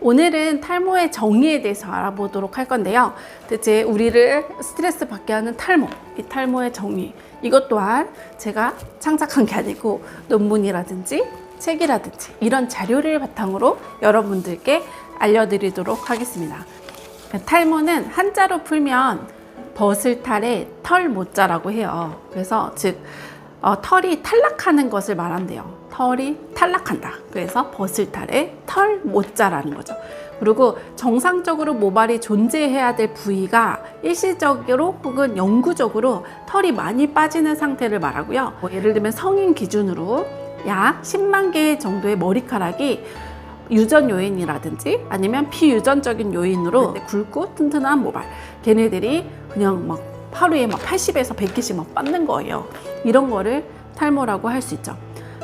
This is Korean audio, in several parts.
오늘은 탈모의 정의에 대해서 알아보도록 할 건데요. 대체 우리를 스트레스 받게 하는 탈모, 이 탈모의 정의. 이것 또한 제가 창작한 게 아니고 논문이라든지 책이라든지 이런 자료를 바탕으로 여러분들께 알려드리도록 하겠습니다. 탈모는 한자로 풀면 버슬탈의 털모자라고 해요. 그래서 즉 어, 털이 탈락하는 것을 말한대요. 털이 탈락한다. 그래서 버슬탈의 털 모자라는 거죠. 그리고 정상적으로 모발이 존재해야 될 부위가 일시적으로 혹은 영구적으로 털이 많이 빠지는 상태를 말하고요. 뭐 예를 들면 성인 기준으로 약 10만 개 정도의 머리카락이 유전 요인이라든지 아니면 비유전적인 요인으로 굵고 튼튼한 모발 걔네들이 그냥 막 하루에 막 80에서 100개씩 막 빠는 거예요 이런 거를 탈모라고 할 수 있죠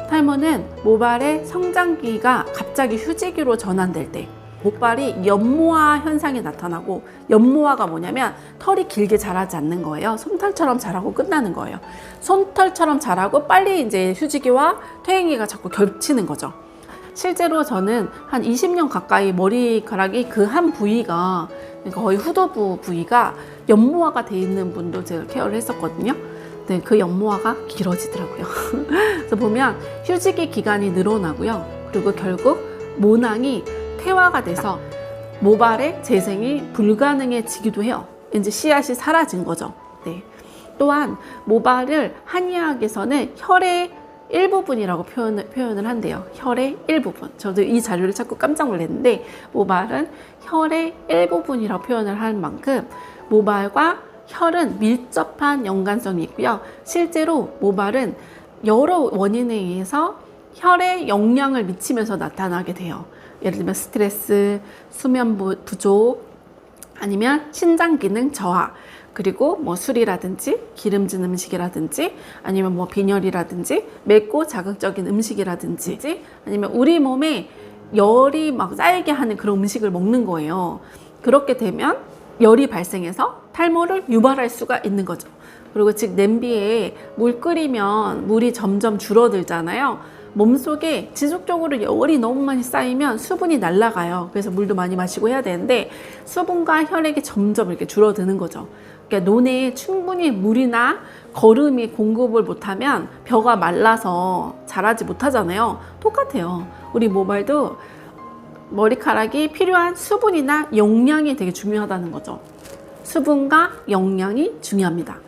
탈모는 모발의 성장기가 갑자기 휴지기로 전환될 때 모발이 연모화 현상이 나타나고 연모화가 뭐냐면 털이 길게 자라지 않는 거예요. 솜털처럼 자라고 끝나는 거예요. 솜털처럼 자라고 빨리 이제 휴지기와 퇴행기가 자꾸 겹치는 거죠. 실제로 저는 한 20년 가까이 머리카락이 그 한 부위가 그러니까 거의 후두부 부위가 연모화가 돼 있는 분도 제가 케어를 했었거든요. 네, 그 연모화가 길어지더라고요. 그래서 보면 휴지기 기간이 늘어나고요. 그리고 결국 모낭이 태화가 돼서 모발의 재생이 불가능해지기도 해요. 이제 씨앗이 사라진 거죠. 네. 또한 모발을 한의학에서는 혈의 일부분이라고 표현을, 표현을 한대요. 혈의 일부분. 저도 이 자료를 찾고 깜짝 놀랐는데 모발은 혈의 일부분이라고 표현을 한 만큼 모발과 혈은 밀접한 연관성이 있고요. 실제로 모발은 여러 원인에 의해서 혈에 영향을 미치면서 나타나게 돼요. 예를 들면 스트레스, 수면 부- 부족, 아니면 신장 기능 저하, 그리고 뭐 술이라든지 기름진 음식이라든지 아니면 뭐 빈혈이라든지 맵고 자극적인 음식이라든지 아니면 우리 몸에 열이 막 쌓이게 하는 그런 음식을 먹는 거예요. 그렇게 되면 열이 발생해서 탈모를 유발할 수가 있는 거죠. 그리고 즉 냄비에 물 끓이면 물이 점점 줄어들잖아요. 몸속에 지속적으로 열이 너무 많이 쌓이면 수분이 날아가요. 그래서 물도 많이 마시고 해야 되는데 수분과 혈액이 점점 이렇게 줄어드는 거죠. 그러니까 논에 충분히 물이나 거름이 공급을 못하면 벼가 말라서 자라지 못하잖아요. 똑같아요. 우리 모발도 머리카락이 필요한 수분이나 영양이 되게 중요하다는 거죠. 수분과 영양이 중요합니다.